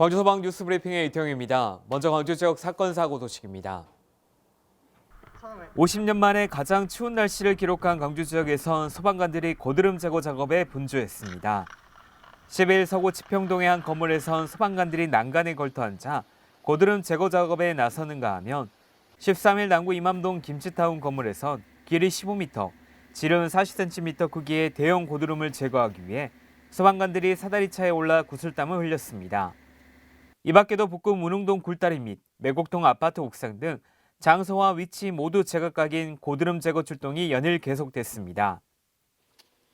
광주 소방 뉴스 브리핑의 이태영입니다. 먼저 광주 지역 사건 사고 소식입니다. 50년 만에 가장 추운 날씨를 기록한 광주 지역에선 소방관들이 고드름 제거 작업에 분주했습니다. 10일 서구 지평동의 한 건물에선 소방관들이 난간에 걸터 앉아 고드름 제거 작업에 나서는가 하면 13일 남구 이맘동 김치타운 건물에선 길이 15m, 지름 40cm 크기의 대형 고드름을 제거하기 위해 소방관들이 사다리차에 올라 구슬땀을 흘렸습니다. 이 밖에도 북구 문흥동 굴다리 및 매곡동 아파트 옥상 등 장소와 위치 모두 제각각인 고드름 제거 출동이 연일 계속됐습니다.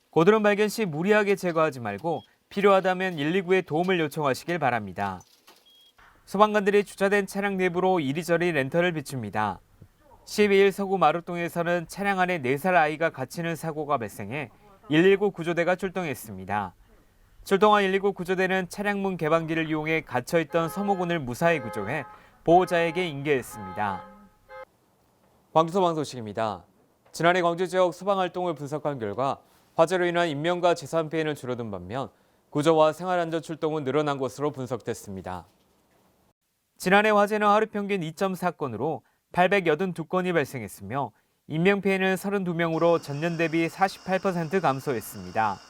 고드름 발견 시 무리하게 제거하지 말고 필요하다면 119에 도움을 요청하시길 바랍니다. 소방관들이 주차된 차량 내부로 이리저리 랜턴을 비춥니다. 12일 서구 마루동에서는 차량 안에 4살 아이가 갇히는 사고가 발생해 119 구조대가 출동했습니다. 출동한 119 구조대는 차량 문 개방기를 이용해 갇혀있던 서무군을 무사히 구조해 보호자에게 인계했습니다. 광주 소방 소식입니다. 지난해 광주 지역 소방 활동을 분석한 결과 화재로 인한 인명과 재산 피해는 줄어든 반면 구조와 생활안전 출동은 늘어난 것으로 분석됐습니다. 지난해 화재는 하루 평균 2.4건으로 882건이 발생했으며 인명피해는 32명으로 전년 대비 48% 감소했습니다.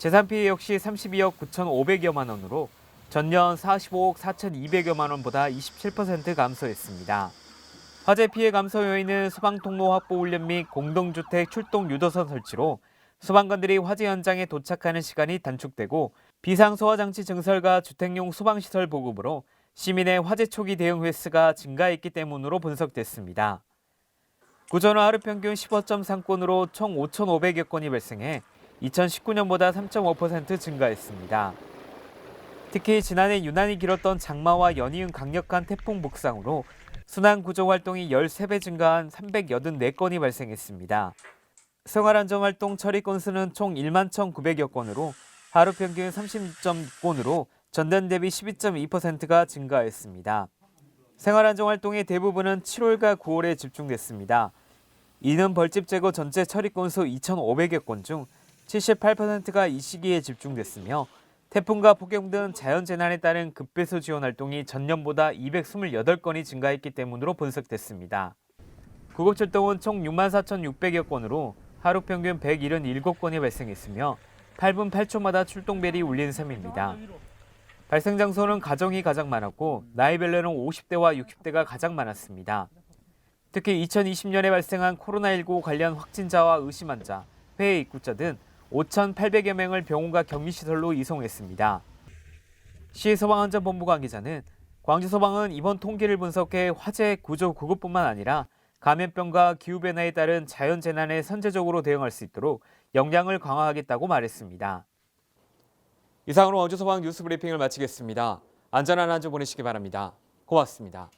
재산 피해 역시 32억 9,500여만 원으로 전년 45억 4,200여만 원보다 27% 감소했습니다. 화재 피해 감소 요인은 소방 통로 확보 훈련 및 공동주택 출동 유도선 설치로 소방관들이 화재 현장에 도착하는 시간이 단축되고 비상 소화 장치 증설과 주택용 소방 시설 보급으로 시민의 화재 초기 대응 횟수가 증가했기 때문으로 분석됐습니다. 구조는 하루 평균 15.3건으로 총 5,500여 건이 발생해 2019년보다 3.5% 증가했습니다. 특히 지난해 유난히 길었던 장마와 연이은 강력한 태풍 북상으로 순환 구조 활동이 13배 증가한 384건이 발생했습니다. 생활안전 활동 처리 건수는 총 1만 1,900여 건으로 하루 평균 36.6건으로 전년 대비 12.2%가 증가했습니다. 생활안전 활동의 대부분은 7월과 9월에 집중됐습니다. 이는 벌집 제거 전체 처리 건수 2,500여 건 중 78%가 이 시기에 집중됐으며 태풍과 폭염 등 자연재난에 따른 급배수 지원 활동이 전년보다 228건이 증가했기 때문으로 분석됐습니다. 구급출동은 총 6만 4,600여 건으로 하루 평균 177건이 발생했으며 8분 8초마다 출동벨이 울리는 셈입니다. 발생 장소는 가정이 가장 많았고 나이별로는 50대와 60대가 가장 많았습니다. 특히 2020년에 발생한 코로나19 관련 확진자와 의심 환자, 해외 입국자 등 5,800여 명을 병원과 격리시설로 이송했습니다. 시 소방안전본부 관계자는 광주소방은 이번 통계를 분석해 화재 구조 구급뿐만 아니라 감염병과 기후변화에 따른 자연재난에 선제적으로 대응할 수 있도록 역량을 강화하겠다고 말했습니다. 이상으로 광주 소방 뉴스 브리핑을 마치겠습니다. 안전한 한 주 보내시기 바랍니다. 고맙습니다.